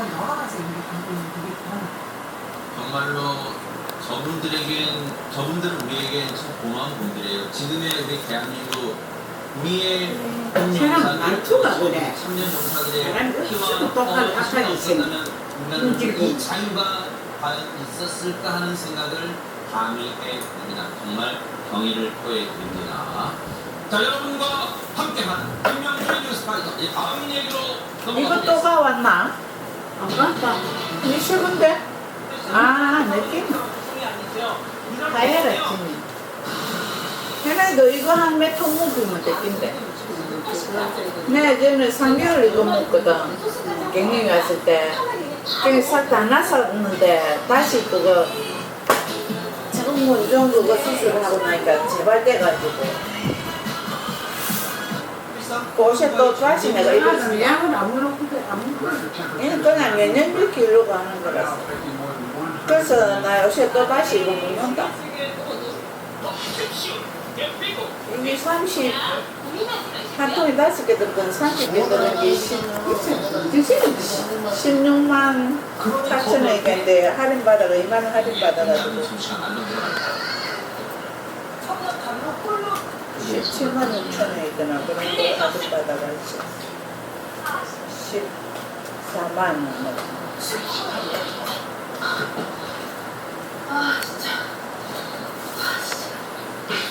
이런 여러 가지 의미를 담고 있는 그런 정말로 저분들에겐 저분들은 우리에겐 참 고마운 분들이에요. 지금의 우리 대한민국 우리의 사람 말투가 그래. 3년 용사들의 사람 피와 수도 똑바로 땀을 깎아야 없었다면 우리나라는 인질고. 이 자유가 과연 있었을까 하는 생각을 감히 해봅니다. 정말 경의를 표해드립니다. 자 여러분과 함께하는 김명준 뉴스 파이터 이 다음 얘기로 이거 넘어가겠습니다. 또가 왔나? 이 식은데? 아, 느낌? 다해라, 지금. 해나도 이거 한 몇 통 먹으면 되긴데. 내가 전에 3개월 이거 먹거든. 갱년이 왔을 때. 그게 싹다 났었는데, 다시 그거, 정문종 그거 수술하고 나니까 재발돼가지고. 또 다시 내가. 얘는 그냥 몇년 이렇게 이러고 하는 거라서. 그래서 나 요새 또 다시 이거 먹는다. 이게 30, 한 통에 다섯 개 들건 30개 들은 게 16만 4천 원인데 할인 받아가 2만 원 할인 받아가지고 잠시간 알려 들어갈까요? 17만 6천 원이더나 그런 거 할인 받아가지고 14만 원. 아,